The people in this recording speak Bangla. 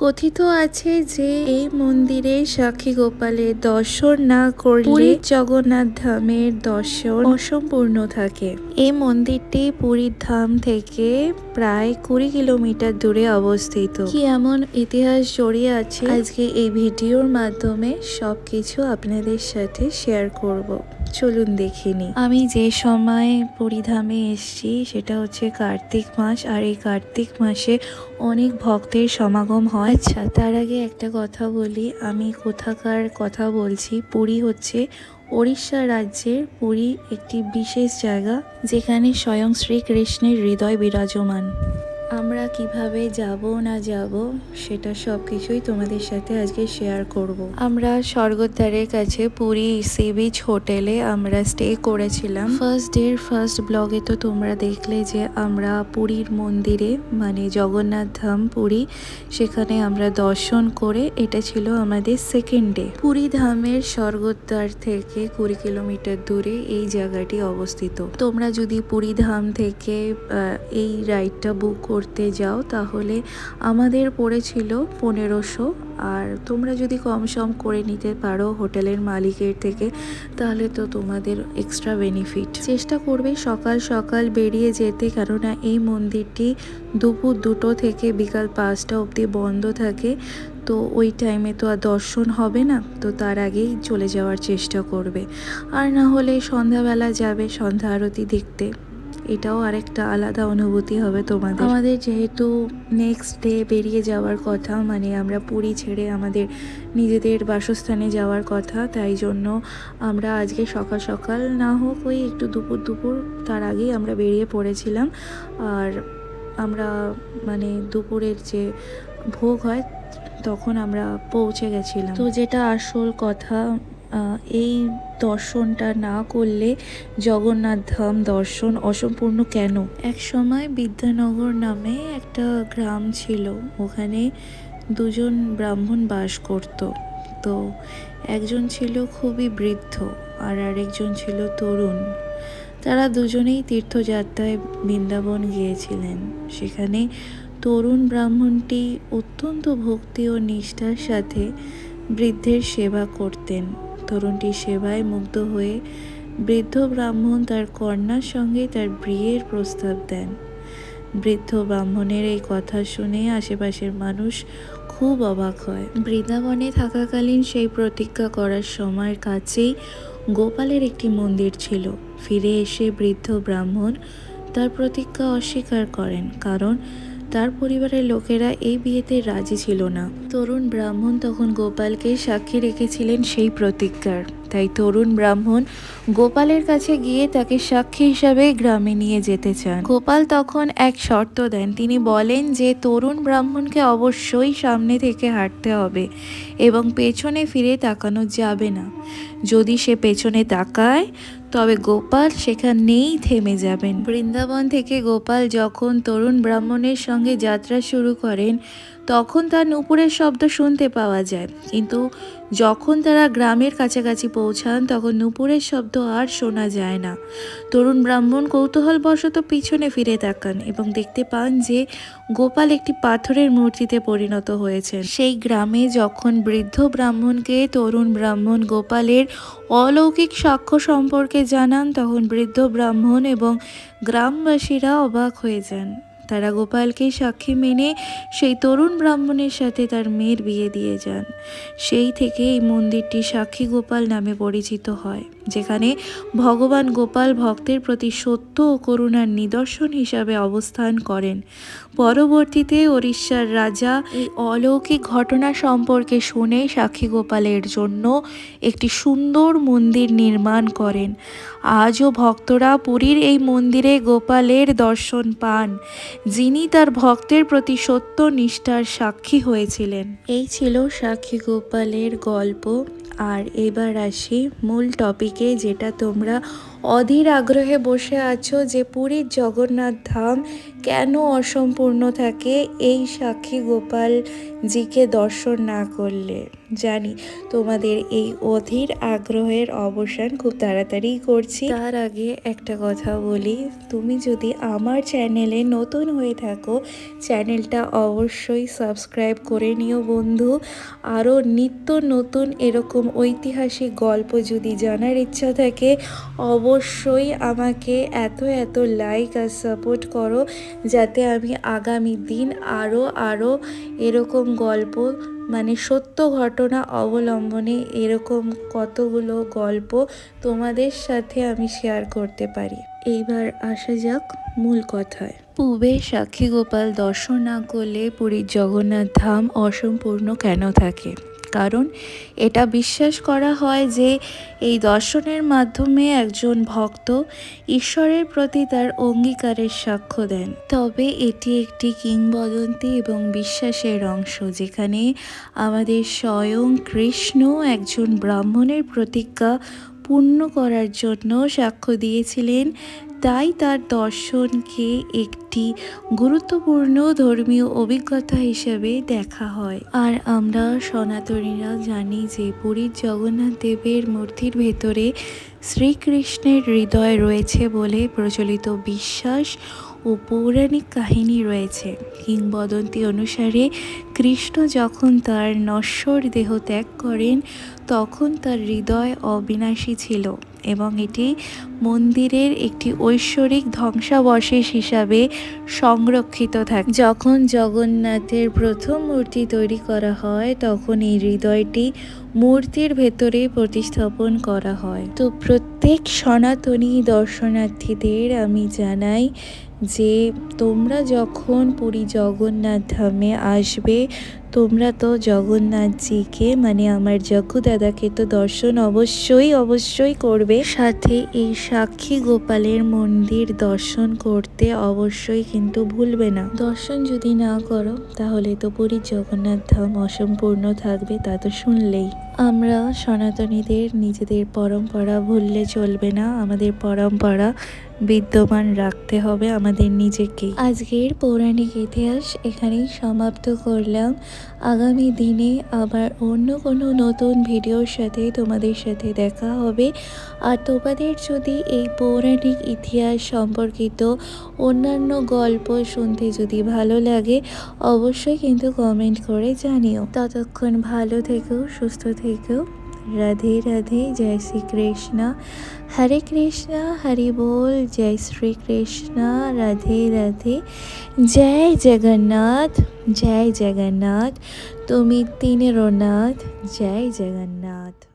কথিত আছে যে এই মন্দিরে সাক্ষী গোপালের দর্শন না করলে জগন্নাথ ধামের দর্শন অসম্পূর্ণ থাকে। এই মন্দিরটি পুরীর ধাম থেকে প্রায় কুড়ি কিলোমিটার দূরে অবস্থিত। কি এমন ইতিহাস জড়িয়ে আছে? আজকে এই ভিডিওর মাধ্যমে সবকিছু আপনাদের সাথে শেয়ার করব। চলুন দেখিনি আমি যে সময় পুরীধামে এসেছি, সেটা হচ্ছে কার্তিক মাস, আর এই কার্তিক মাসে অনেক ভক্তের সমাগম হয়। আচ্ছা তার আগে একটা কথা বলি। আমি কোথাকার কথা বলছি? পুরী হচ্ছে ওড়িশা রাজ্যের পুরী একটি বিশেষ জায়গা, যেখানে স্বয়ং শ্রীকৃষ্ণের হৃদয় বিরাজমান। আমরা কীভাবে যাব, না যাব, সেটা সব কিছুই তোমাদের সাথে আজকে শেয়ার করব। আমরা স্বর্গদ্বারের কাছে পুরী সি বিচ হোটেলে আমরা স্টে করেছিলাম। ফার্স্ট ডের ফার্স্ট ব্লগে তো তোমরা দেখলে যে আমরা পুরীর মন্দিরে মানে জগন্নাথ ধাম পুরী, সেখানে আমরা দর্শন করে এটা ছিল আমাদের সেকেন্ড ডে পুরী ধামের স্বর্গদ্বার থেকে কুড়ি কিলোমিটার দূরে এই জায়গাটি অবস্থিত। তোমরা যদি পুরী ধাম থেকে এই রাইডটা বুক করতে যাও, তাহলে আমাদের পড়েছিল পনেরোশো। আর তোমরা যদি কম সম করে নিতে পারো হোটেলের মালিকের থেকে, তাহলে তো তোমাদের এক্সট্রা বেনিফিট চেষ্টা করবে সকাল সকাল বেরিয়ে যেতে, কেননা এই মন্দিরটি দুপুর দুটো থেকে বিকাল পাঁচটা অবধি বন্ধ থাকে। তো ওই টাইমে তো আর দর্শন হবে না, তো তার আগেই চলে যাওয়ার চেষ্টা করবে। আর না হলে সন্ধ্যাবেলা যাবে সন্ধ্যা আরতি দেখতে। এটাও আরেকটা আলাদা অনুভূতি হবে তোমাদের। আমাদের যেহেতু নেক্সট ডে বেরিয়ে যাওয়ার কথা মানে আমরা পুরী ছেড়ে আমাদের নিজেদের বাসস্থানে যাওয়ার কথা তাই জন্য আমরা আজকে সকাল সকাল না হোক ওই একটু দুপুর দুপুর তার আগেই আমরা বেরিয়ে পড়েছিলাম। আর আমরা মানে দুপুরের যে ভোগ হয় তখন আমরা পৌঁছে গেছিলাম। তো যেটা আসল কথা এই দর্শনটা না করলে জগন্নাথ ধাম দর্শন অসম্পূর্ণ কেন? এক সময় বিদ্যানগর নামে একটা গ্রাম ছিল, ওখানে দুজন ব্রাহ্মণ বাস করত। তো একজন ছিল খুবই বৃদ্ধ আর আরেকজন ছিল তরুণ। তারা দুজনেই তীর্থযাত্রায় বৃন্দাবন গিয়েছিলেন। সেখানে তরুণ ব্রাহ্মণটি অত্যন্ত ভক্তি ও নিষ্ঠার সাথে বৃদ্ধের সেবা করতেন। তরুণটির সেবায় মুগ্ধ হয়ে বৃদ্ধ ব্রাহ্মণ তার কন্যার সঙ্গে তার বিয়ের প্রস্তাব দেন। বৃদ্ধ ব্রাহ্মণের এই কথা শুনে আশেপাশের মানুষ খুব অবাক হয়। বৃন্দাবনে থাকাকালীন সেই প্রতিজ্ঞা করার সময়ের কাছেই গোপালের একটি মন্দির ছিল। ফিরে এসে বৃদ্ধ ব্রাহ্মণ তার প্রতিজ্ঞা অস্বীকার করেন, কারণ তার পরিবারের লোকেরা এই বিয়েতে রাজি ছিল না। তরুণ ব্রাহ্মণ তখন গোপালকে সাক্ষী রেখেছিলেন সেই প্রতিজ্ঞার। তাই তরুণ ব্রাহ্মণ গোপালের কাছে গিয়ে তাকে সাক্ষী হিসাবে গ্রামে নিয়ে যেতে চান। গোপাল তখন এক শর্ত দেন। তিনি বলেন যে, তরুণ ব্রাহ্মণকে অবশ্যই সামনে থেকে হাঁটতে হবে এবং পেছনে ফিরে তাকানো যাবে না। যদি সে পেছনে তাকায়, তবে গোপাল সেখানেই থেমে যাবেন। বৃন্দাবন থেকে গোপাল যখন তরুণ ব্রাহ্মণের সঙ্গে যাত্রা শুরু করেন, তখন তার নুপুরের শব্দ শুনতে পাওয়া যায়। কিন্তু যখন তারা গ্রামের কাছাকাছি পৌঁছান, তখন নুপুরের শব্দ আর শোনা যায় না। তরুণ ব্রাহ্মণ কৌতূহলবশত পিছনে ফিরে তাকান এবং দেখতে পান যে গোপাল একটি পাথরের মূর্তিতে পরিণত হয়েছেন। সেই গ্রামে যখন বৃদ্ধ ব্রাহ্মণকে তরুণ ব্রাহ্মণ গোপালের অলৌকিক সাক্ষ্য সম্পর্কে জানান তখন বৃদ্ধ ব্রাহ্মণ এবং গ্রামবাসীরা অবাক হয়ে যান। তারা গোপালকে সাক্ষী মেনে সেই তরুণ ব্রাহ্মণের সাথে তার মেয়ের বিয়ে দিয়ে যান। সেই থেকে এই মন্দিরটি সাক্ষী গোপাল নামে পরিচিত হয়, যেখানে ভগবান গোপাল ভক্তের প্রতি সত্য ও করুণার নিদর্শন হিসাবে অবস্থান করেন। পরবর্তীতে ওড়িশার রাজা এই অলৌকিক ঘটনা সম্পর্কে শুনে সাক্ষী গোপালের জন্য একটি সুন্দর মন্দির নির্মাণ করেন। আজও ভক্তরা পুরীর এই মন্দিরে গোপালের দর্শন পান। যিনি তার ভক্তের প্রতি সত্য নিষ্ঠার সাক্ষী হয়েছিলেন। এই ছিল সাক্ষী গোপালের গল্প। আর এবার আসি মূল টপিকে যেটা তোমরা অধীর আগ্রহে বসে আছো যে পুরীর জগন্নাথ ধাম কেন অসম্পূর্ণ থাকে, এই সাক্ষী গোপাল জিকে দর্শন না করলে। জানি, তোমাদের এই অধীর আগ্রহের অবসান খুব তাড়াতাড়ি করছি। তার আগে একটা কথা বলি, তুমি যদি আমার চ্যানেলে নতুন হয়ে থাকো, চ্যানেলটা অবশ্যই সাবস্ক্রাইব করে নিও বন্ধু। আরও নিত্য নতুন এরকম ঐতিহাসিক গল্প যদি জানার ইচ্ছা থাকে, অবশ্যই আমাকে এত এত লাইক আর সাপোর্ট করো, যাতে আমি আগামী দিন আরও আরও এরকম গল্প মানে সত্য ঘটনা অবলম্বনে এরকম কতগুলো গল্প তোমাদের সাথে আমি শেয়ার করতে পারি। এইবার আসা যাক মূল কথায়। পূবে সাক্ষী গোপাল দর্শন না করলে পুরীর জগন্নাথ ধাম অসম্পূর্ণ কেন থাকে? কারণ এটা বিশ্বাস করা হয় যে এই দর্শনের মাধ্যমে একজন ভক্ত ঈশ্বরের প্রতি তার অঙ্গীকারের সাক্ষ্য দেন। তবে এটি একটি কিংবদন্তি এবং বিশ্বাসের অংশ, যেখানে আমাদের স্বয়ং কৃষ্ণ একজন ব্রাহ্মণের প্রতিজ্ঞা পূর্ণ করার জন্য সাক্ষ্য দিয়েছিলেন, তাই তার দর্শনকে একটি গুরুত্বপূর্ণ ধর্মীয় অভিজ্ঞতা হিসেবে দেখা হয়। আর আমরা সনাতনীরা জানি যে পুরীর জগন্নাথ দেবের মূর্তির ভেতরে শ্রীকৃষ্ণের হৃদয় রয়েছে বলে প্রচলিত বিশ্বাস ও পৌরাণিক কাহিনী রয়েছে। কিংবদন্তি অনুসারে কৃষ্ণ যখন তার নশ্বর দেহ ত্যাগ করেন, তখন তার হৃদয় অবিনাশী ছিল এবং এটি মন্দিরের একটি ঐশ্বরিক ধ্বংসাবশেষ হিসাবে সংরক্ষিত থাকে। যখন জগন্নাথের প্রথম মূর্তি তৈরি করা হয়, তখন এই হৃদয়টি মূর্তির ভেতরে প্রতিস্থাপন করা হয়। তো প্রত্যেক সনাতনী দর্শনার্থীদের আমি জানাই যে তোমরা যখন পুরী জগন্নাথ ধামে আসবে তোমরা তো জগন্নাথজিকে মানে আমার জগ্গু দাদাকে তো দর্শন অবশ্যই অবশ্যই করবে। সাথে এই সাক্ষী গোপালের মন্দির দর্শন করতে অবশ্যই কিন্তু ভুলবে না। দর্শন যদি না করো, তাহলে তো পুরীর জগন্নাথ ধাম অসম্পূর্ণ থাকবে, তা তো শুনলেই। আমরা সনাতনীদের নিজেদের পরম্পরা ভুললে চলবে না, আমাদের পরম্পরা বিদ্যমান রাখতে হবে আমাদের নিজেকে। আজকের পৌরাণিক ইতিহাস এখানেই সমাপ্ত করলাম। আগামী দিনে আবার অন্য কোনো নতুন ভিডিওর সাথে তোমাদের সাথে দেখা হবে। আর তোমাদের যদি এই পৌরাণিক ইতিহাস সম্পর্কিত অন্যান্য গল্প শুনতে যদি ভালো লাগে, অবশ্যই কিন্তু কমেন্ট করে জানিও। ততক্ষণ ভালো থেকেও সুস্থ राधे राधे, जय श्री कृष्णा हरे कृष्णा, हरि बोल, जय श्री कृष्णा राधे राधे। जय जगन्नाथ जय जगन्नाथ। तुम तीन रोनाथ, जय जगन्नाथ।